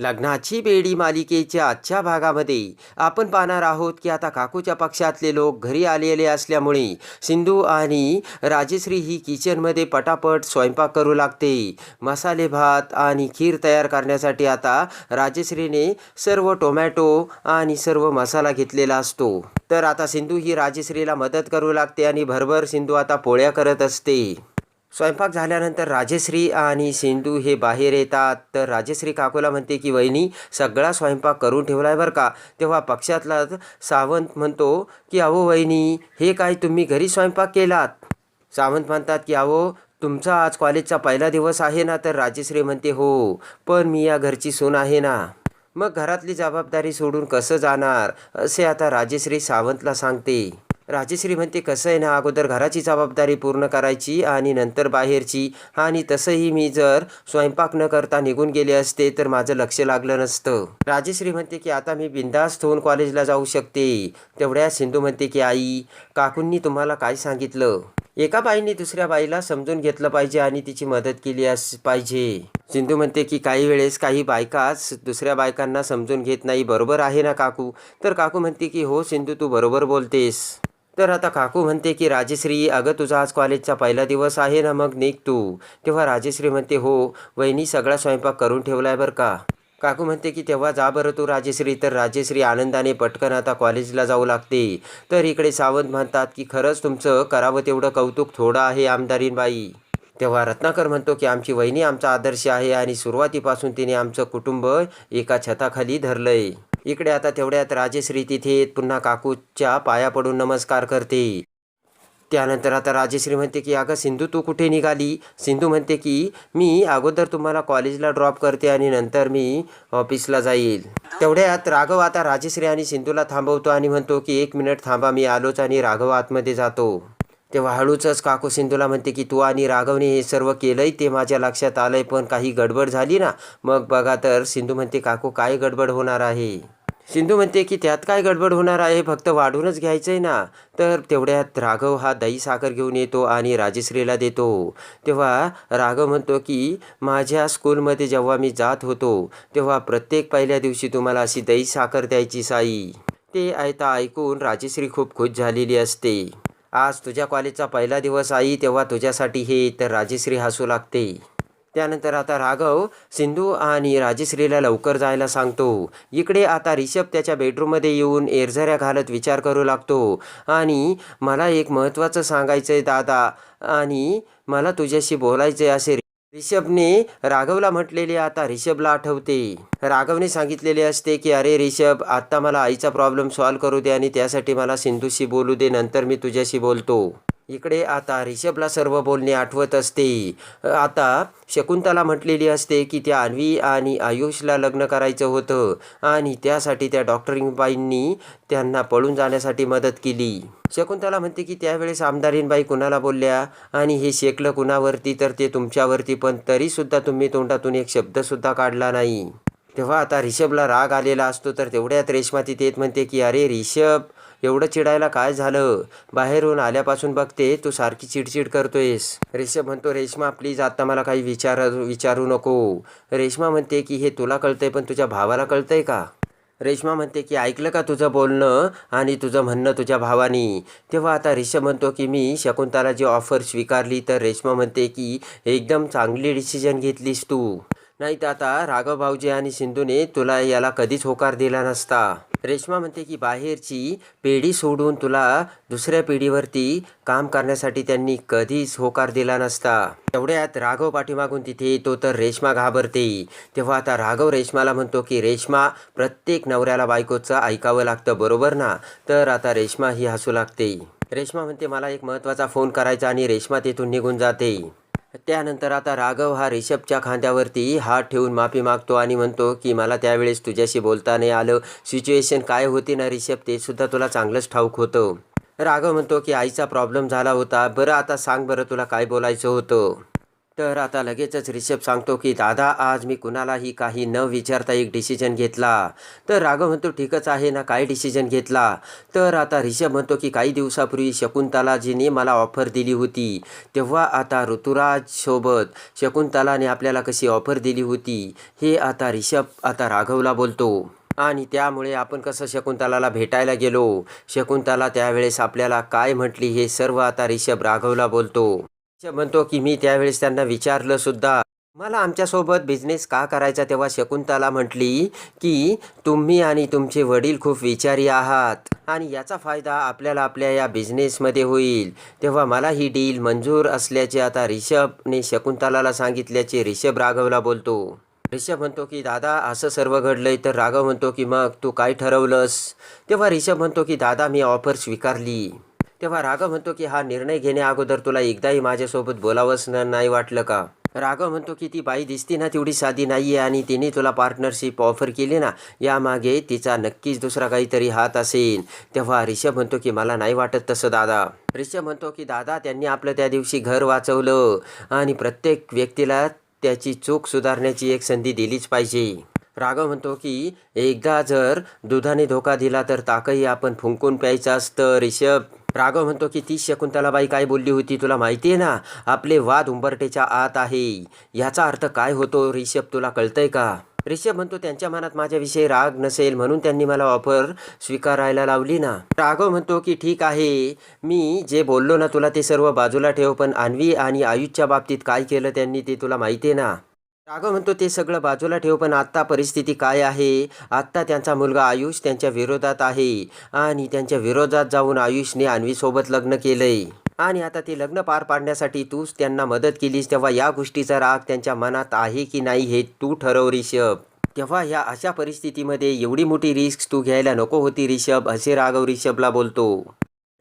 लग्नाची बेडी मालिकेच्या आजच्या भागामध्ये आपण पाहणार आहोत की आता काकूच्या पक्षातले लोक घरी आलेले असल्यामुळे सिंधू आणि राजश्री ही किचनमध्ये पटापट स्वयंपाक करू लागते. मसाले भात आणि खीर तयार करण्यासाठी आता राजश्रीने सर्व टोमॅटो आणि सर्व मसाला घेतलेला असतो. तर आता सिंधू ही राजश्रीला मदत करू लागते आणि भरभर सिंधू आता पोळ्या करत असते. स्वयंपाक झाल्यानंतर राजेश्री आणि सिंधू हे बाहेर येतात. तर राजेश्री काकूला म्हणते की वहिनी सगळा स्वयंपाक करून ठेवला आहे बरं का? तेव्हा पक्षातला सावंत म्हणतो की अहो वहिनी हे काय तुम्ही घरी स्वयंपाक केलात? सावंत म्हणतात की अहो तुमचा आज कॉलेजचा पहिला दिवस आहे ना? तर राजेश्री म्हणते हो पण मी या घरची सून आहे ना. मग घरातली जबाबदारी सोडून कसं जाणार? असे आता राजेश्री सावंतला सांगते. राजश्री म्हणते कसं आहे ना अगोदर घराची जबाबदारी पूर्ण करायची आणि नंतर बाहेरची. आणि तसंही मी जर स्वयंपाक न करता निघून गेले असते तर माझं लक्ष लागलं नसतं. राजश्री म्हणते की आता मी बिंदास्त होऊन कॉलेजला जाऊ शकते. तेवढ्या सिंधू म्हणते की आई काकूंनी तुम्हाला काय सांगितलं? एका बाईने दुसऱ्या बाईला समजून घेतलं पाहिजे आणि तिची मदत केली अस पाहिजे. सिंधू म्हणते की काही वेळेस काही बायकाच दुसऱ्या बायकांना समजून घेत नाही. बरोबर आहे ना काकू? तर काकू म्हणते की हो सिंधू तू बरोबर बोलतेस. तर आता काकू म्हणते की राजेश्री अगं तुझा आज कॉलेजचा पहिला दिवस आहे ना मग निघ तू. तेव्हा राजश्री म्हणते हो वहिनी सगळा स्वयंपाक करून ठेवलाय बरं का. काकू म्हणते की तेव्हा जा बरं तू राजेश्री. तर राजेश्री आनंदाने पटकन आता कॉलेजला जाऊ लागते. तर इकडे सावंत म्हणतात की खरंच तुमचं करावं तेवढं कौतुक थोडं आहे आमदारीनबाई. तेव्हा रत्नाकर म्हणतो की आमची वहिनी आमचा आदर्श आहे आणि सुरुवातीपासून तिने आमचं कुटुंब एका छताखाली धरलंय. इकडे आता तेवढ्यात राजेश्री तिथे येत पुन्हा काकूच्या पाया पडून नमस्कार करते. त्यानंतर आता राजेश्री म्हणते की अगं सिंधू तू कुठे निघाली? सिंधू म्हणते की मी अगोदर तुम्हाला कॉलेजला ड्रॉप करते आणि नंतर मी ऑफिसला जाईल. तेवढ्यात राघव आता राजेश्री आणि सिंधूला थांबवतो आणि म्हणतो की एक मिनिट थांबा मी आलोच आणि राघव आतमध्ये जातो. तेव्हा हळूचच काकू सिंधूला म्हणते की तू आणि राघवने हे सर्व केलंय ते माझ्या लक्षात आलंय पण काही गडबड झाली ना? मग बघा तर सिंधू म्हणते काकू काय गडबड होणार आहे? सिंधू म्हणते की त्यात काय गडबड होणार आहे? फक्त वाढूनच घ्यायचं आहे ना. तर तेवढ्यात राघव हा दही साखर घेऊन येतो आणि राजश्रीला देतो. तेव्हा राघव म्हणतो की माझ्या स्कूलमध्ये जेव्हा मी जात होतो तेव्हा प्रत्येक पहिल्या दिवशी तुम्हाला अशी दही साखर द्यायची साई. ते ऐता ऐकून राजश्री खूप खुश झालेली असते. आज तुझ्या कॉलेजचा पहिला दिवस आई. तेव्हा तुझ्यासाठी हे. तर राजश्री हसू लागते. त्यानंतर आता राघव सिंधू आणि राजश्रीला लवकर जायला सांगतो. इकडे आता रिषभ त्याच्या बेडरूममध्ये येऊन एरझऱ्या घालत विचार करू लागतो. आणि मला एक महत्त्वाचं सांगायचं आहे दादा आणि मला तुझ्याशी बोलायचं आहे असे रिषभने राघवला म्हटलेले आता रिषभला आठवते. राघवने सांगितलेले असते की अरे रिषभ आत्ता मला आईचा प्रॉब्लेम सॉल्व करू दे आणि त्यासाठी मला सिंधूशी बोलू दे नंतर मी तुझ्याशी बोलतो. इकडे आता रिषभला सर्व बोलणे आठवत असते. आता शकुंतला म्हटलेली असते की त्या अन्वी आणि आयुषला लग्न करायचं होतं आणि त्यासाठी त्या डॉक्टरिंगबाईंनी त्यांना पळून जाण्यासाठी मदत केली. शकुंतला म्हणते की त्यावेळेस आमदारीनबाई कुणाला बोलल्या? आणि हे शेकलं कुणावरती? तर ते तुमच्यावरती पण तरीसुद्धा तुम्ही तोंडातून एक शब्दसुद्धा काढला नाही. तेव्हा आता रिषभला राग आलेला असतो तर तेवढ्यात रेश्मा तिथे येत म्हणते की अरे रिषभ एवढं चिडायला काय झालं? बाहेरून आल्यापासून बघते तू सारखी चिडचिड करतोयस. रेशम म्हणतो रेश्मा प्लीज आता मला काही विचार विचारू नको. रेश्मा म्हणते की हे तुला कळतंय पण तुझ्या भावाला कळतंय का? रेश्मा म्हणते की ऐकलं का तुझं बोलणं आणि तुझं म्हणणं तुझ्या भावानी? तेव्हा आता रिषभ म्हणतो की मी शकुंतला जी ऑफर स्वीकारली तर रेश्मा म्हणते की एकदम चांगली डिसिजन घेतलीस तू. नाही तर आता राघव भाऊजी आणि सिंधूने तुला याला कधीच होकार दिला नसता. रेश्मा म्हणते की बाहेरची पिढी सोडून तुला दुसऱ्या पिढीवरती काम करण्यासाठी त्यांनी कधीच होकार दिला नसता. तेवढ्यात राघव पाठीमागून तिथे येतो तर रेश्मा घाबरते. तेव्हा आता राघव रेश्माला म्हणतो की रेश्मा प्रत्येक नवऱ्याला बायकोचं ऐकावं लागतं बरोबर ना? तर आता रेश्मा ही हसू लागते. रेश्मा म्हणते मला एक महत्त्वाचा फोन करायचा आणि रेश्मा तिथून निघून जाते. त्यानंतर आता राघव हा रिषभच्या खांद्यावरती हात ठेवून माफी मागतो आणि म्हणतो की मला त्यावेळेस तुझ्याशी बोलता नाही आलं. सिच्युएशन काय होती ना रिषभ ते सुद्धा तुला चांगलंच ठाऊक होतं. राघव म्हणतो की आईचा प्रॉब्लेम झाला होता. बरं आता सांग बरं तुला काय बोलायचं होतं. तर आता लगेचच रिषभ सांगतो की दादा आज मी कुणालाही काही न विचारता एक डिसिजन घेतला. तर राघव म्हणतो ठीकच आहे ना काय डिसिजन घेतला? तर आता रिषभ म्हणतो की काही दिवसापूर्वी शकुंतलाजीने मला ऑफर दिली होती. तेव्हा आता ऋतुराजसोबत शकुंतलाने आपल्याला कशी ऑफर दिली होती? हे आता रिषभ आता राघवला बोलतो. आणि त्यामुळे आपण कसं शकुंतलाला भेटायला गेलो? शकुंतला त्यावेळेस आपल्याला काय म्हटली हे सर्व आता रिषभ राघवला बोलतो. म्हणतो की मी त्यावेळेस त्यांना विचारलं सुद्धा मला आमच्यासोबत बिझनेस का करायचा? तेव्हा शकुंतला म्हटली की तुम्ही आणि तुमचे वडील खूप विचारी आहात आणि याचा फायदा आपल्याला आपल्या या बिझनेसमध्ये होईल. तेव्हा मला ही डील मंजूर असल्याचे आता रिषभने शकुंतलाला सांगितल्याचे रिषभ राघवला बोलतो. रिषभ म्हणतो की दादा असं सर्व घडलंय तर राघव म्हणतो की मग तू काय ठरवलंस? तेव्हा रिषभ म्हणतो की दादा मी ऑफर स्वीकारली. तेव्हा राघव म्हणतो की हा निर्णय घेण्या अगोदर तुला एकदाही माझ्यासोबत बोलावंच नाही वाटलं का? राघव म्हणतो की ती बाई दिसती ना तेवढी साधी नाही आहे आणि तिने तुला पार्टनरशिप ऑफर केली ना यामागे तिचा नक्कीच दुसरा काहीतरी हात असेल. तेव्हा रिषभ म्हणतो की मला नाही वाटत तसं दादा. रिषभ म्हणतो की दादा त्यांनी आपलं त्या दिवशी घर वाचवलं आणि प्रत्येक व्यक्तीला त्याची चूक सुधारण्याची एक संधी दिलीच पाहिजे. राघव म्हणतो की एकदा जर दुधाने धोका दिला तर ताकही आपण फुंकून प्यायचं असतं रिषभ राघव म्हणतो की ती शकुंतलाबाई काय बोलली होती तुला माहिती आहे ना? आपले वाद उंबरटेच्या आत आहे. याचा अर्थ काय होतो रिषभ तुला कळतंय का? रिषभ म्हणतो त्यांच्या मनात माझ्याविषयी राग नसेल म्हणून त्यांनी मला ऑफर स्वीकारायला लावली ना. राघव म्हणतो की ठीक आहे. मी जे बोललो ना तुला ते सर्व बाजूला ठेव पण अन्वी आणि आयुषच्या बाबतीत काय केलं त्यांनी ते तुला माहिती आहे ना? राघव म्हणतो ते सगळं बाजूला ठेव पण आत्ता परिस्थिती काय आहे? आत्ता त्यांचा मुलगा आयुष त्यांच्या विरोधात आहे आणि त्यांच्या विरोधात जाऊन आयुषने अन्वीसोबत लग्न केलंय. आणि आता ते लग्न पार पाडण्यासाठी तूच त्यांना मदत केलीस तेव्हा या गोष्टीचा राग त्यांच्या मनात आहे की नाही हे तू ठरव रिषभ. तेव्हा ह्या अशा परिस्थितीमध्ये एवढी मोठी रिस्क तू घ्यायला नको होती रिषभ असे राघव रिषभला बोलतो.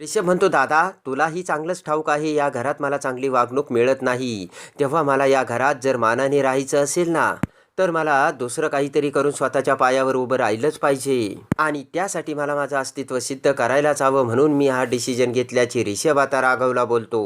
रिषभ म्हणतो दादा तुलाही चांगलंच ठाऊक आहे या घरात मला चांगली वागणूक मिळत नाही. तेव्हा मला या घरात जर मानाने राहायचं असेल ना तर मला दुसरं काहीतरी करून स्वतःच्या पायावर उभं राहिलंच पाहिजे. आणि त्यासाठी मला माझं अस्तित्व सिद्ध करायलाच हवं म्हणून मी हा डिसिजन घेतल्याची रिषभ आता राघवला बोलतो.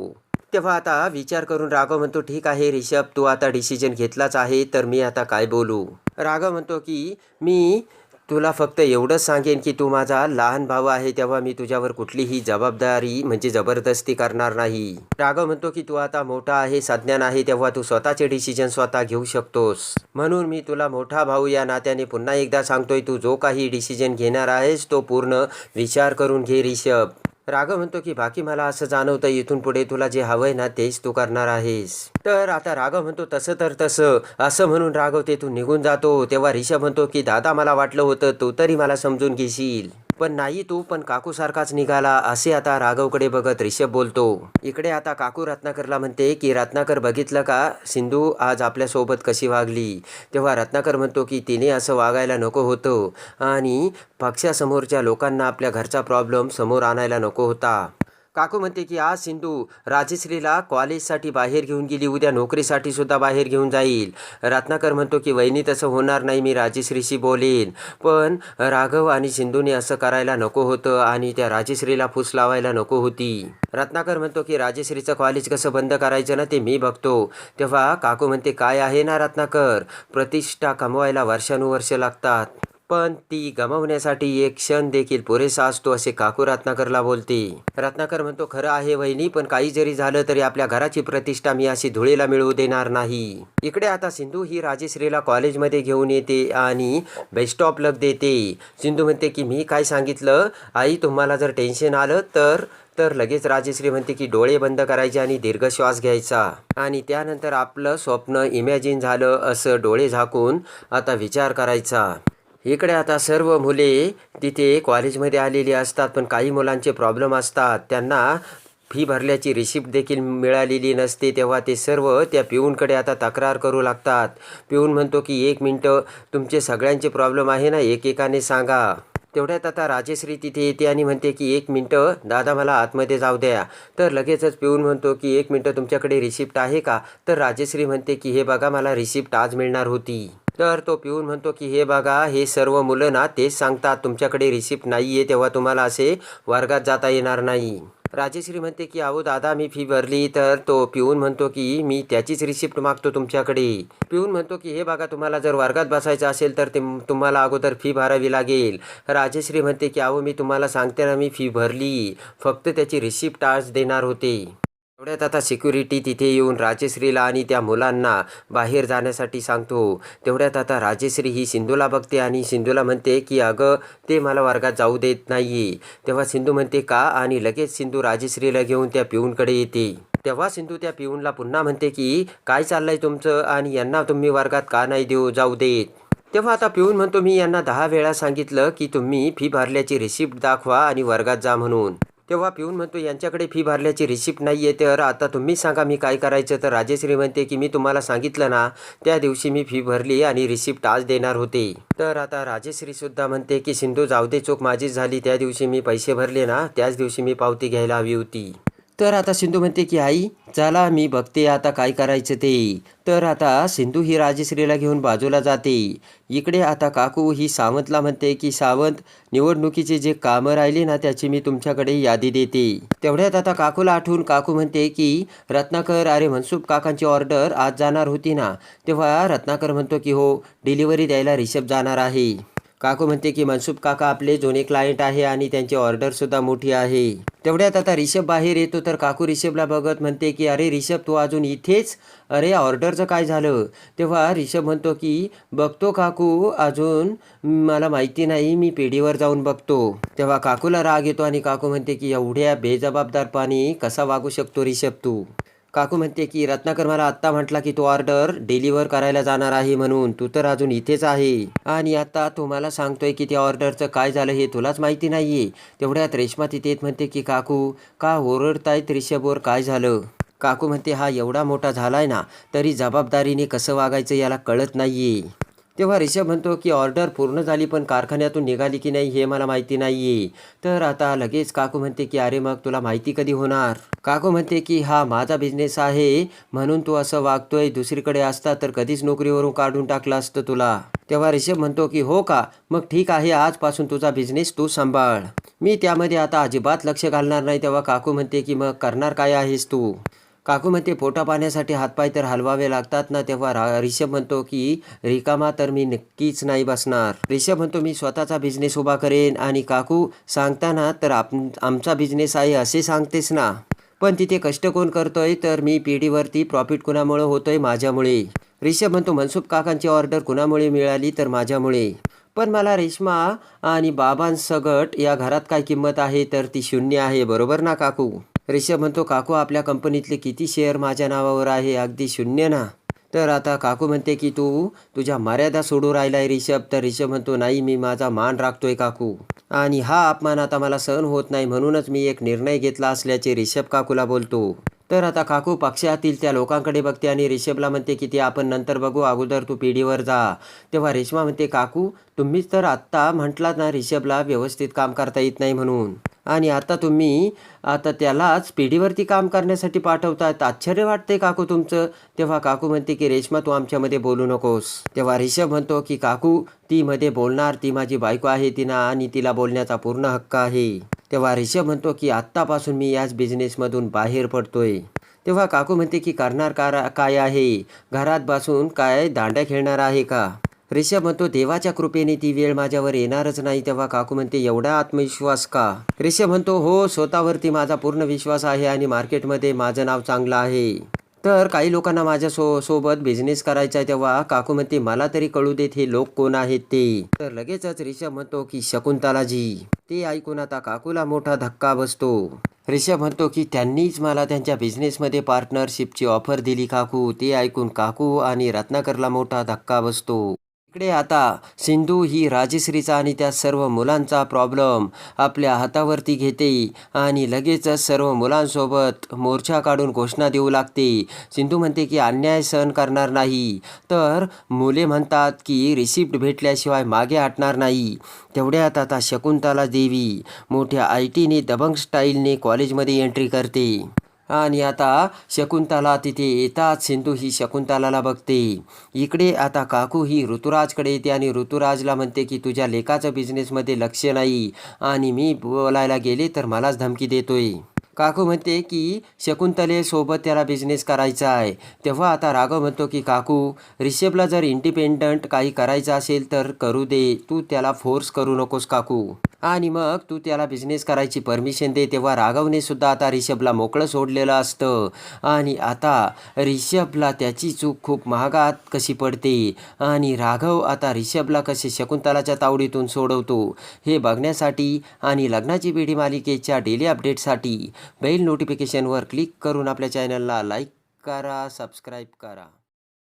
तेव्हा आता विचार करून राघव म्हणतो ठीक आहे रिषभ तू आता डिसिजन घेतलाच आहे तर मी आता काय बोलू? राघव म्हणतो की मी तुला फक्त एवढंच सांगेन की तू माझा लहान भाऊ आहे तेव्हा मी तुझ्यावर कुठलीही जबाबदारी म्हणजे जबरदस्ती करणार नाही. राघव म्हणतो की तू आता मोठा आहे सज्ञान आहे तेव्हा तू स्वतःचे डिसिजन स्वतः घेऊ शकतोस. म्हणून मी तुला मोठा भाऊ या नात्याने पुन्हा एकदा सांगतोय तू जो काही डिसिजन घेणार आहेस तो पूर्ण विचार करून घे रिषभ राघव म्हणतो की बाकी मला असं जाणवतं इथून पुढे तुला जे हवंय ना तेच तू करणार आहेस. तर आता राघव म्हणतो तसं तर तसं. असं म्हणून राघव तेथून निघून जातो. तेव्हा ऋषभ म्हणतो की दादा मला वाटलं होतं तू तरी मला समजून घेशील. पण नाही तू पण काकू सारखाच निघाला असे आता राघवकडे बघत रिषभ बोलतो. इकडे आता काकू रत्नाकरला म्हणते की रत्नाकर बघितलं का? सिंधू आज आपल्यासोबत कशी वागली? तेव्हा रत्नाकर म्हणतो की तिने असं वागायला नको होतं. आणि पक्षासमोरच्या लोकांना आपल्या घरचा प्रॉब्लेम समोर आणायला नको होता. काकू म्हणते की आज सिंधू राजश्रीला कॉलेजसाठी बाहेर घेऊन गेली उद्या नोकरीसाठी सुद्धा बाहेर घेऊन जाईल. रत्नाकर म्हणतो की वहिनी तसं होणार नाही मी राजश्रीशी बोलेन. पण राघव आणि सिंधूने असं करायला नको होतं आणि त्या राजश्रीला फूस लावायला नको होती. रत्नाकर म्हणतो की राजश्रीचं कॉलेज कसं बंद करायचं ना ते मी बघतो. तेव्हा काकू म्हणते काय आहे ना रत्नाकर? प्रतिष्ठा कमवायला वर्षानुवर्ष लागतात. पण ती गमावण्यासाठी एक क्षण देखील पुरेसा असतो असे काकू रत्नाकरला बोलते. रत्नाकर म्हणतो खरं आहे वहिनी पण काही जरी झालं तरी आपल्या घराची प्रतिष्ठा मी अशी धुळेला मिळवू देणार नाही. इकडे आता सिंधू ही राजश्रीला कॉलेजमध्ये घेऊन येते आणि बेस्ट ऑफ लक देते. सिंधू म्हणते की मी काय सांगितलं? आई तुम्हाला जर टेन्शन आलं तर तर लगेच राजश्री म्हणते की डोळे बंद करायचे आणि दीर्घ श्वास घ्यायचा. आणि त्यानंतर आपलं स्वप्न इमॅजिन झालं असं डोळे झाकून आता विचार करायचा. इकडे आता सर्व मुले तिथे कॉलेजमध्ये आलेली असतात पण काही मुलांचे प्रॉब्लेम असतात. त्यांना फी भरल्याची रिसिप्ट देखील मिळालेली नसते. तेव्हा ते सर्व त्या पिऊनकडे आता तक्रार करू लागतात. पिऊन म्हणतो की एक मिनटं तुमचे सगळ्यांचे प्रॉब्लेम आहे ना एकेकाने सांगा. तेवढ्यात आता राजेश्री तिथे येते आणि म्हणते की एक मिनटं दादा मला आतमध्ये जाऊ द्या. तर लगेचच पिऊन म्हणतो की एक मिनटं तुमच्याकडे रिसिप्ट आहे का? तर राजेश्री म्हणते की हे बघा मला रिसिप्ट आज मिळणार होती. तर तो पिऊन म्हणतो की हे बघा हे सर्व मुलं ना तेच सांगतात तुमच्याकडे रिसिप्ट नाही आहे तेव्हा तुम्हाला असे वर्गात जाता येणार नाही. राजेश्री म्हणते की अहो दादा मी फी भरली तर तो पिऊन म्हणतो की मी त्याचीच रिसिप्ट मागतो तुमच्याकडे. पिऊन म्हणतो की हे बघा तुम्हाला जर वर्गात बसायचं असेल तर ते तुम्हाला अगोदर फी भरावी लागेल. राजेश्री म्हणते की अहो मी तुम्हाला सांगते ना मी फी भरली. फक्त त्याची रिसिप्ट आज देणार होते. एवढ्यात आता सिक्युरिटी तिथे येऊन राजेश्रीला आणि त्या मुलांना बाहेर जाण्यासाठी सांगतो. तेवढ्यात आता राजेश्री ही सिंधूला बघते आणि सिंधूला म्हणते की अगं ते मला वर्गात जाऊ देत नाही तेव्हा सिंधू म्हणते का? आणि लगेच सिंधू राजेश्रीला घेऊन त्या पिऊनकडे येते. तेव्हा सिंधू त्या पिऊनला पुन्हा म्हणते की काय चाललंय तुमचं? आणि यांना तुम्ही वर्गात का नाही देऊ जाऊ देत? तेव्हा आता पिऊन म्हणतो मी यांना दहा वेळा सांगितलं की तुम्ही फी भरल्याची रिसिप्ट दाखवा आणि वर्गात जा म्हणून. तेव्हा पिऊन म्हणतो यांच्याकडे फी भरल्याची रिसिप्ट नाही आहे तर आता तुम्हीच सांगा मी काय करायचं. तर राजेश्री म्हणते की मी तुम्हाला सांगितलं ना त्या दिवशी मी फी भरली आणि रिसिप्ट आज देणार होते. तर आता राजेश्रीसुद्धा म्हणते की सिंधू जावदे चूक माझीच झाली. त्या दिवशी मी पैसे भरले ना त्याच दिवशी मी पावती घ्यायला हवी होती. तर आता सिंधू म्हणते की आई चला मी बघते आता काय करायचं ते. तर आता सिंधू ही राजश्रीला घेऊन बाजूला जाते. इकडे आता काकू ही सावंतला म्हणते की सावंत निवडणुकीचे जे कामं राहिले ना त्याची मी तुमच्याकडे यादी देते. तेवढ्यात आता काकूला आठवून काकू म्हणते की रत्नाकर अरे मनसुख काकांची ऑर्डर आज जाणार होती ना. तेव्हा रत्नाकर म्हणतो की हो डिलिव्हरी द्यायला रिषभ जाणार आहे. काकू म्हणते की मनसुख काका आपले जुने क्लायंट आहे आणि त्यांची ऑर्डरसुद्धा मोठी आहे. तेवढ्यात आता रिषभ बाहेर येतो तर काकू रिषभला बघत म्हणते की अरे रिषभ तू अजून इथेच? अरे ऑर्डरचं काय झालं? तेव्हा रिषभ म्हणतो की बघतो काकू अजून मला माहिती नाही मी पेढीवर जाऊन बघतो. तेव्हा काकूला राग येतो आणि काकू म्हणते की एवढ्या बेजबाबदारपणे कसा वागू शकतो रिषभ तू? काकू म्हणते की रत्नाकर मला आत्ता म्हटला की तो ऑर्डर डिलिव्हर करायला जाणार आहे म्हणून. तू तर अजून इथेच आहे. आणि आता तुम्हाला सांगतोय की त्या ऑर्डरचं काय झालं हे तुलाच माहिती नाहीये. तेवढ्यात रेश्मा तिथे येत म्हणते की काकू का ओरडतायत रिषभवर काय झालं? काकू म्हणते हा एवढा मोठा झालाय ना तरी जबाबदारीने कसं वागायचं याला कळत नाहीये. तेव्हा रिषभ म्हणतो की ऑर्डर पूर्ण झाली पण कारखान्यातून निघाली की नाही हे मला माहिती नाहीये. तर आता लगेच काकू म्हणते की अरे मग तुला माहिती कधी होणार? काकू म्हणते की हा माझा बिझनेस आहे. म्हणून तू असं वागतोय. दुसरीकडे असता तर कधीच नोकरीवरून काढून टाकलं असतं तुला. तेव्हा रिषभ म्हणतो की हो का? मग ठीक आहे. आजपासून तुझा बिझनेस तू सांभाळ. मी त्यामध्ये आता अजिबात लक्ष घालणार नाही. तेव्हा काकू म्हणते की मग करणार काय आहेस तू? काकू म्हणते पोटा पाण्यासाठी हातपाय तर हलवावे लागतात ना? तेव्हा रा रिषभ म्हणतो की रिकामा तर मी नक्कीच नाही बसणार. रिषभ म्हणतो मी स्वतःचा बिझनेस उभा करेन. आणि काकू सांगताना तर आप आमचा बिझनेस आहे असे सांगतेस ना? पण तिथे कष्ट कोण करतोय? तर मी पिढीवरती प्रॉफिट कुणामुळे होतोय? माझ्यामुळे. रिषभ म्हणतो मनसुख काकांची ऑर्डर कुणामुळे मिळाली? तर माझ्यामुळे. पण मला रेश्मा आणि बाबांसगट या घरात काय किंमत आहे? तर ती शून्य आहे. बरोबर ना काकू? रिषभ म्हणतो काकू आपल्या कंपनीतले किती शेअर माझ्या नावावर आहे? अगदी शून्य ना. तर आता काकू म्हणते की तू तुझ्या मर्यादा सोडू राहिलाय रिषभ. तर रिषभ म्हणतो नाही मी माझा मान राखतोय काकू. आणि हा अपमान आता मला सहन होत नाही म्हणूनच मी एक निर्णय घेतला असल्याचे रिषभ काकूला बोलतो. तर आता काकू पक्षातील त्या लोकांकडे बघते आणि रिषभला म्हणते की ते आपण नंतर बघू. अगोदर तू पिढीवर जा. तेव्हा रेश्मा म्हणते काकू तुम्हीच तर आत्ता म्हटलात ना रिषभला व्यवस्थित काम करता येत नाही म्हणून. आणि आता तुम्ही आता त्यालाच पिढीवरती काम करण्यासाठी पाठवतात. आश्चर्य वाटते काकू तुमचं. तेव्हा काकू म्हणते की रेश्मा तू आमच्यामध्ये बोलू नकोस. तेव्हा रिषभ म्हणतो की काकू ती मध्ये बोलणार ती माझी बायको आहे तिना आणि तिला बोलण्याचा पूर्ण हक्क आहे. तेव्हा रिषभ म्हणतो की आत्तापासून मी याच बिझनेसमधून बाहेर पडतोय. तेव्हा काकू म्हणते की करणार का काय आहे? घरात बसून काय दांड्या खेळणार आहे का? रिषभ म्हणतो देवाच्या कृपेने ती वेळ माझ्यावर येणारच नाही. तेव्हा काकू म्हणते एवढा आत्मविश्वास का? रिषभ म्हणतो हो स्वतःवरती माझा पूर्ण विश्वास आहे आणि मार्केटमध्ये माझं नाव चांगलं आहे. तर काही लोकांना माझ्या सो सोबत बिझनेस करायचा आहे तेव्हा काकू म्हणते मला तरी कळू देत हे लोक कोण आहेत ते. तर लगेचच रिषभ म्हणतो की शकुंतलाजी. ते ऐकून आता काकूला मोठा धक्का बसतो. रिषभ म्हणतो की त्यांनीच मला त्यांच्या बिझनेसमध्ये पार्टनरशिपची ऑफर दिली काकू. ते ऐकून काकू आणि रत्नाकरला मोठा धक्का बसतो. इकडे आता सिंधू ही राजश्रीचा आणि त्या सर्व मुलांचा प्रॉब्लेम आपल्या हातावरती घेते आणि लगेचच सर्व मुलांसोबत मोर्चा काढून घोषणा देऊ लागते. सिंधू म्हणते की अन्याय सहन करणार नाही. तर मुले म्हणतात की रिसिप्ट भेटल्याशिवाय मागे हटणार नाही. तेवढ्यात आता शकुंतला देवी मोठ्या आय टीने दबंग स्टाईलने कॉलेजमध्ये एंट्री करते. आणि आता शकुंतला तिथे येताच सिंधू ही शकुंतलाला बघते. इकडे आता काकू ही ऋतुराजकडे येते आणि ऋतुराजला म्हणते की तुझ्या लेखाचं बिझनेसमध्ये लक्ष नाही आणि मी बोलायला गेले तर मलाच धमकी देतोय. काकू म्हणते की शकुंतलेसोबत त्याला बिझनेस करायचा आहे. तेव्हा आता राघव म्हणतो की काकू रिषभला जर इंडिपेंडंट काही करायचं असेल तर करू दे. तू त्याला फोर्स करू नकोस काकू. आणि मग तू त्याला बिझनेस करायची परमिशन दे तेव्हा राघवने सुद्धा आता रिषभला मोकळं सोडलेलं असतं. आणि आता रिषभला त्याची चूक खूप महागात कशी पडते? आणि राघव आता रिषभला कसे शकुंतलाच्या तावडीतून सोडवतो हे बघण्यासाठी आणि लग्नाची पिढी मालिकेच्या डेली अपडेटसाठी बेल नोटिफिकेशनवर क्लिक करून आपल्या चॅनलला लाईक करा सबस्क्राईब करा.